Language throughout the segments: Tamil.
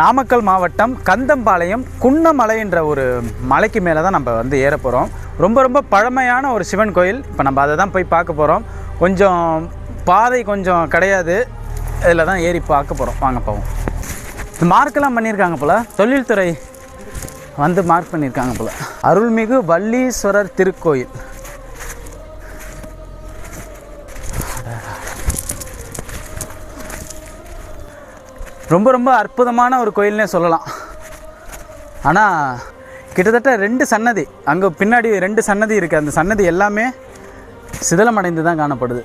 நாமக்கல் மாவட்டம் கந்தம்பாளையம் குன்னமலை என்ற ஒரு மலைக்கு மேலே தான் நம்ம வந்து ஏற போகிறோம் ரொம்ப ரொம்ப பழமையான ஒரு சிவன் கோயில். இப்போ நம்ம அதை தான் போய் பார்க்க போகிறோம் கொஞ்சம் பாதை கொஞ்சம் கிடையாது. இதில் தான் ஏறி பார்க்க போகிறோம் வாங்க போவோம். மார்க்கெல்லாம் பண்ணியிருக்காங்க போல். தொழில்துறை வந்து மார்க் பண்ணியிருக்காங்க போல். அருள்மிகு வள்ளீஸ்வரர் திருக்கோயில். ரொம்ப ரொம்ப அற்புதமான ஒரு கோயில்னே சொல்லலாம். ஆனால் கிட்டத்தட்ட ரெண்டு சன்னதி அங்கே பின்னாடி ரெண்டு சன்னதி இருக்குது அந்த சன்னதி எல்லாமே சிதலமடைந்து தான் காணப்படுது.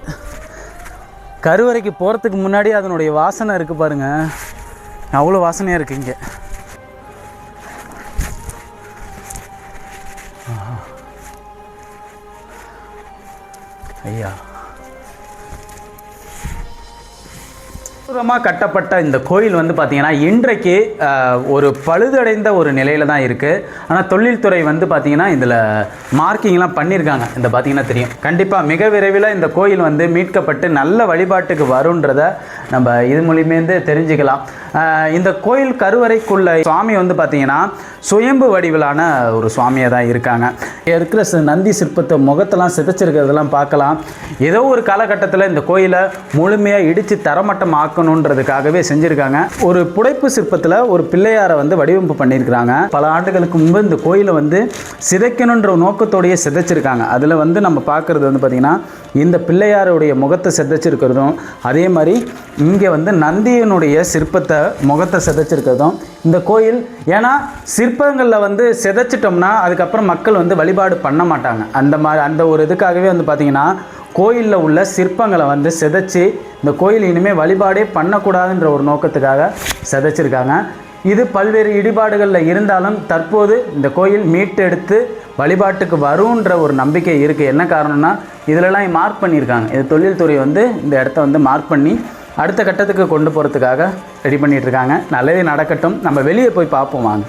கருவறைக்கு போகிறதுக்கு முன்னாடி அதனுடைய வாசனை இருக்குது பாருங்கள் அவ்வளோ வாசனையாக இருக்குது இங்கே. ஐயா. அற்புதமாக கட்டப்பட்ட இந்த கோயில் வந்து பார்த்திங்கன்னா இன்றைக்கு ஒரு பழுதடைந்த ஒரு நிலையில் தான் இருக்குது ஆனால் தொழில்துறை வந்து பார்த்திங்கன்னா இதில் மார்க்கிங்லாம் பண்ணியிருக்காங்க இந்த பார்த்திங்கன்னா தெரியும். கண்டிப்பாக மிக விரைவில் இந்த கோயில் வந்து மீட்கப்பட்டு நல்ல வழிபாட்டுக்கு வருன்றதை நம்ம இது மூலியமேந்து தெரிஞ்சுக்கலாம். இந்த கோயில் கருவறைக்குள்ள சுவாமி வந்து பார்த்திங்கன்னா சுயம்பு வடிவிலான ஒரு சுவாமியாக தான் இருக்காங்க. இருக்கிற நந்தி சிற்பத்தை முகத்தெல்லாம் சிதைச்சிருக்கிறதெல்லாம் பார்க்கலாம். ஏதோ ஒரு காலகட்டத்தில் இந்த கோயிலை முழுமையாக இடித்து தரமட்டமாக்கும் ஆக்கணுன்றதுக்காகவே செஞ்சுருக்காங்க. ஒரு புடைப்பு சிற்பத்தில் ஒரு பிள்ளையாரை வந்து வடிவமைப்பு பண்ணியிருக்கிறாங்க. பல ஆண்டுகளுக்கு முன்பு இந்த கோயிலை வந்து சிதைக்கணுன்ற நோக்கத்தோடையே சிதைச்சிருக்காங்க. அதில் வந்து நம்ம பார்க்குறது வந்து பார்த்திங்கன்னா இந்த பிள்ளையாருடைய முகத்தை சிதைச்சிருக்கிறதும் அதே மாதிரி இங்கே வந்து நந்தியனுடைய சிற்பத்தை முகத்தை சிதைச்சிருக்கிறதும் இந்த கோயில். ஏன்னா சிற்பங்களில் வந்து சிதைச்சிட்டோம்னா அதுக்கப்புறம் மக்கள் வந்து வழிபாடு பண்ண மாட்டாங்க. அந்த மாதிரி அந்த ஒரு இதுக்காகவே வந்து பார்த்திங்கன்னா கோயிலில் உள்ள சிற்பங்களை வந்து சிதைச்சி இந்த கோயில் இனிமேல் வழிபாடே பண்ணக்கூடாதுன்ற ஒரு நோக்கத்துக்காக சிதைச்சிருக்காங்க. இது பல்வேறு இடிபாடுகளில் இருந்தாலும் தற்போது இந்த கோயில் மீட்டெடுத்து வழிபாட்டுக்கு வரும்ன்ற ஒரு நம்பிக்கை இருக்குது என்ன காரணம்னா இதிலலாம் மார்க் பண்ணியிருக்காங்க. இது தொழில்துறை வந்து இந்த இடத்த வந்து மார்க் பண்ணி அடுத்த கட்டத்துக்கு கொண்டு போகிறதுக்காக ரெடி பண்ணிகிட்ருக்காங்க நல்லதே நடக்கட்டும். நம்ம வெளியே போய் பார்ப்போம் வாங்க.